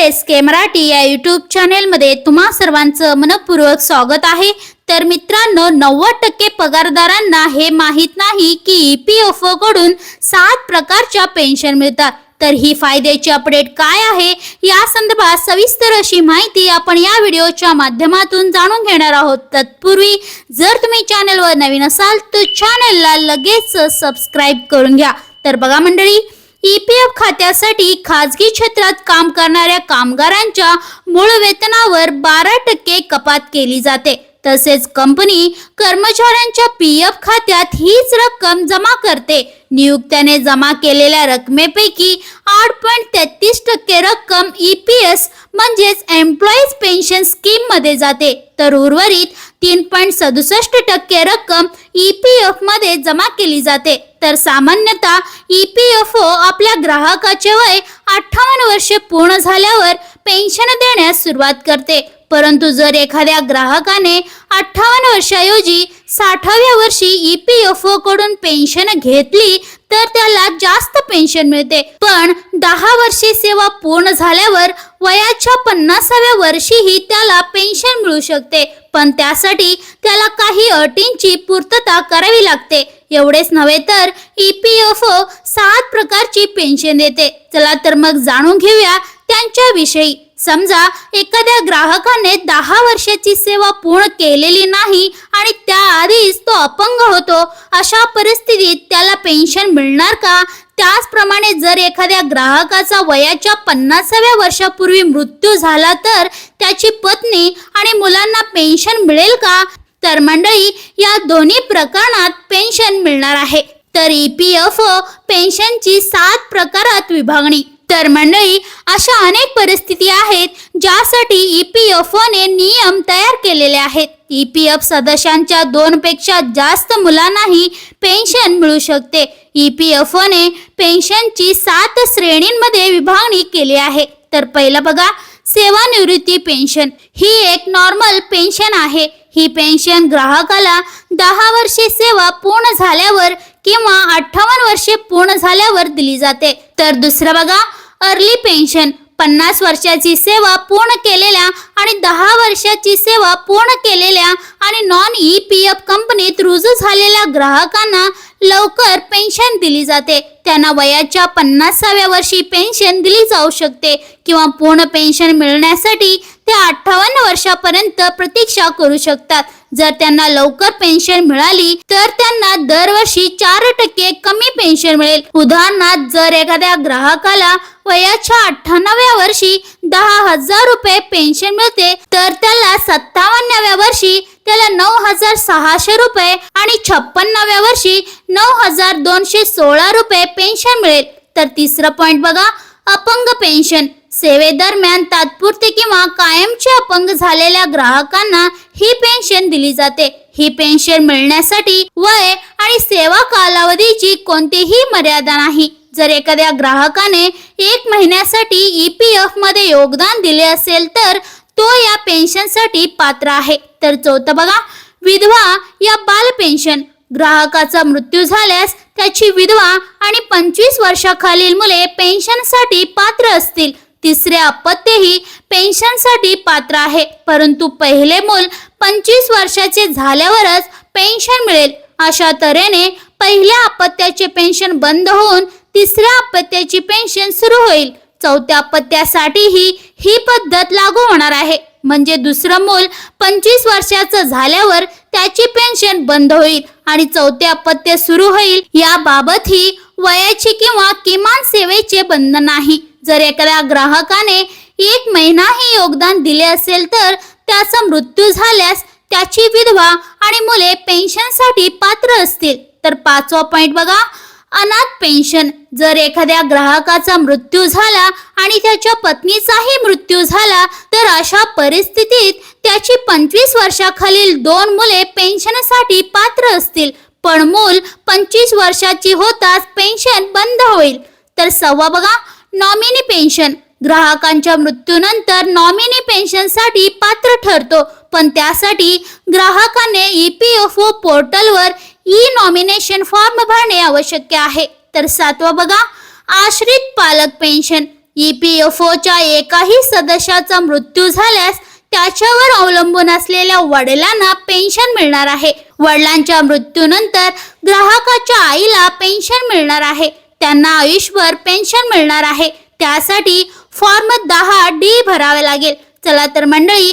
S के मराठी या YouTube चॅनेलमध्ये तुम्हा सर्वांचं मनपूर्वक स्वागत आहे. तर मित्रांनो नव्वद टक्के पगारदारांना हे माहीत नाही की ई पी एफकडून सात प्रकारच्या पेन्शन मिळतात. तर ही फायद्याची अपडेट काय आहे? या संदर्भात सविस्तर अशी माहिती आपण या व्हिडिओच्या माध्यमातून जाणून घेणार आहोत. तत्पूर्वी जर तुम्ही चॅनलवर नवीन असाल तर चॅनलला लगेच सबस्क्राईब करून घ्या. तर बघा मंडळी ई पी एफ खात्यासाठी खाजगी क्षेत्रात काम करणाऱ्या कामगारांच्या मूळ वेतनावर बारा टक्के कपात केली जाते. तसेच कंपनी कर्मचाऱ्यांच्या पी एफ खात्यात हीच रक्कम जमा करते. नियुक्त्याने जमा केलेल्या रकमेपैकी आठ पॉईंट तेहतीस टक्के रक्कम ई पी एस म्हणजेच एम्प्लॉईज पेन्शन स्कीममध्ये जाते. तर उर्वरित तीन पॉईंट सदुसष्ट टक्के रक्कम ई पी एफमध्ये जमा केली जाते. तर सामान्यतः ई पी एफ ओ आपल्या ग्राहकाचे वय अठ्ठावन्न वर्षे पूर्ण झाल्यावर पेन्शन देण्यास सुरुवात करते. परंतु जर एखाद्या ग्राहकाने अठ्ठावन्न वर्षाऐवजी साठाव्या वर्षी ई पी एफ ओ कडून पेन्शन घेतली तर त्याला जास्त पेन्शन मिळते. पण दहा वर्षे सेवा पूर्ण झाल्यावर वयाच्या पन्नासाव्या वर्षीही त्याला पेन्शन मिळू शकते. पण त्यासाठी त्याला काही अटींची पूर्तता करावी लागते. एवढेच नव्हे तर ई पी एफ ओ सात प्रकारची पेन्शन देते. चला तर मग जाणून घेऊया त्यांच्याविषयी. समजा एखाद्या ग्राहकाने दहा वर्षाची सेवा पूर्ण केलेली नाही आणि त्याआधीच तो अपंग होतो अशा परिस्थितीत त्याला पेन्शन मिळणार का? त्याचप्रमाणे जर एखाद्या ग्राहकाचा वयाच्या पन्नासाव्या वर्षापूर्वी मृत्यू झाला तर त्याची पत्नी आणि मुलांना पेन्शन मिळेल का? तर मंडळी या दोन्ही प्रकरणात पेन्शन मिळणार आहे. तर ई पी एफ ओ पेन्शनची सात प्रकारात विभागणी. तर मंडळी अशा अनेक परिस्थिती आहेत ज्यासाठी ई पी एफ ओने नियम तयार केलेले आहेत. ई पी एफ सदस्यांच्या दोन पेक्षा जास्त मुलांनाही पेन्शन मिळू शकते. ई पी एफ ओने पेन्शनची सात श्रेणींमध्ये विभागणी केली आहे. तर पहिलं बघा सेवानिवृत्ती पेन्शन ही एक नॉर्मल पेन्शन आहे. ही पेन्शन ग्राहकाला दहा वर्षे सेवा पूर्ण झाल्यावर किंवा अठ्ठावन्न वर्षे पूर्ण झाल्यावर दिली जाते. तर दुसरं बघा अर्ली पेन्शन पन्नास वर्षाची सेवा पूर्ण केलेल्या आणि दहा वर्षाची सेवा पूर्ण केलेल्या आणि नॉन ई पी एफ कंपनीत रुजू झालेल्या ग्राहकांना लवकर पेन्शन दिली जाते. त्यांना वयाच्या पन्नासाव्या वर्षी पेन्शन दिली जाऊ शकते किंवा पूर्ण पेन्शन मिळण्यासाठी ते अठ्ठावन्न वर्षापर्यंत प्रतीक्षा करू शकतात. जर त्यांना लवकर पेन्शन मिळाली तर त्यांना दरवर्षी चार टक्के कमी पेन्शन मिळेल. उदाहरणार्थ जर एखाद्या ग्राहकाला वयाच्या अठ्ठ्याण्णव्या वर्षी दहा हजार रुपये पेन्शन मिळते तर त्याला सत्तावन्नाव्या वर्षी त्याला नऊ हजार सहाशे रुपये आणि छप्पन्नाव्या वर्षी नऊ हजार दोनशे सोळा रुपये पेन्शन मिळेल. तर तिसरं पॉइंट बघा अपंग पेन्शन सेवेदरम्यान तात्पुरते किंवा कायमचे अपंग झालेल्या ग्राहकांना ही पेन्शन दिली जाते. ही पेन्शन मिळण्यासाठी वय आणि सेवा कालावधीची कोणतीही मर्यादा नाही. जर एखाद्या ग्राहकाने एक महिन्यासाठी ई पी एफमध्ये योगदान दिले असेल तर तो या पेन्शनसाठी पात्र आहे. तर चौथं बघा विधवा या बाल पेन्शन. ग्राहकाचा मृत्यू झाल्यास त्याची विधवा आणि पंचवीस वर्षाखालील मुले पेन्शनसाठी पात्र असतील. तिसरे अपत्यही पेन्शनसाठी पात्र आहे. परंतु पहिले मूल पंचवीस वर्षाचे झाल्यावरच पेन्शन मिळेल. अशा तऱ्हेने पहिल्या अपत्याचे पेन्शन बंद होऊन तिसऱ्या अपत्याची पेन्शन सुरू होईल. चौथ्या अपत्यासाठीही ही पद्धत लागू होणार आहे. म्हणजे दुसरं मूल पंचवीस वर्षाचं झाल्यावर त्याची पेन्शन बंद होईल आणि चौथ्या अपत्य सुरू होईल याबाबत ही वयाची किंवा किमान सेवेचे बंधन नाही. जर एखाद्या ग्राहकाने एक महिनाही योगदान दिले असेल तर त्याचा मृत्यू झाल्यास त्याची विधवा आणि मुले पेन्शनसाठी पात्र असतील. तर पाचवा पॉइंट बघा. अनाथ पेन्शन. जर एखाद्या ग्राहकाचा मृत्यू झाला आणि त्याच्या पत्नीचाही मृत्यू झाला तर अशा परिस्थितीत त्याची पंचवीस वर्षाखालील दोन मुले पेन्शनसाठी पात्र असतील. पण मूल पंचवीस वर्षाची होताच पेन्शन बंद होईल. तर सव्वा बघा नॉमिनी पेन्शन. ग्राहकांच्या मृत्यूनंतर नॉमिनी पेन्शनसाठी पात्र ठरतो. पण त्यासाठी ग्राहकाने ई पी एफ ओ पोर्टलवर ई नॉमिनेशन फॉर्म भरणे आवश्यक आहे. तर सातवा बघा आश्रित पालक पेन्शन. ई पी एफ ओच्या एकाही सदस्याचा मृत्यू झाल्यास त्याच्यावर अवलंबून असलेल्या वडिलांना पेन्शन मिळणार आहे. वडिलांच्या मृत्यूनंतर ग्राहकाच्या आईला पेन्शन मिळणार आहे. त्यांना आयुष्यभर पेन्शन मिळणार आहे. त्यासाठी फॉर्म दहा डी भरावे लागेल. चला तर मंडळी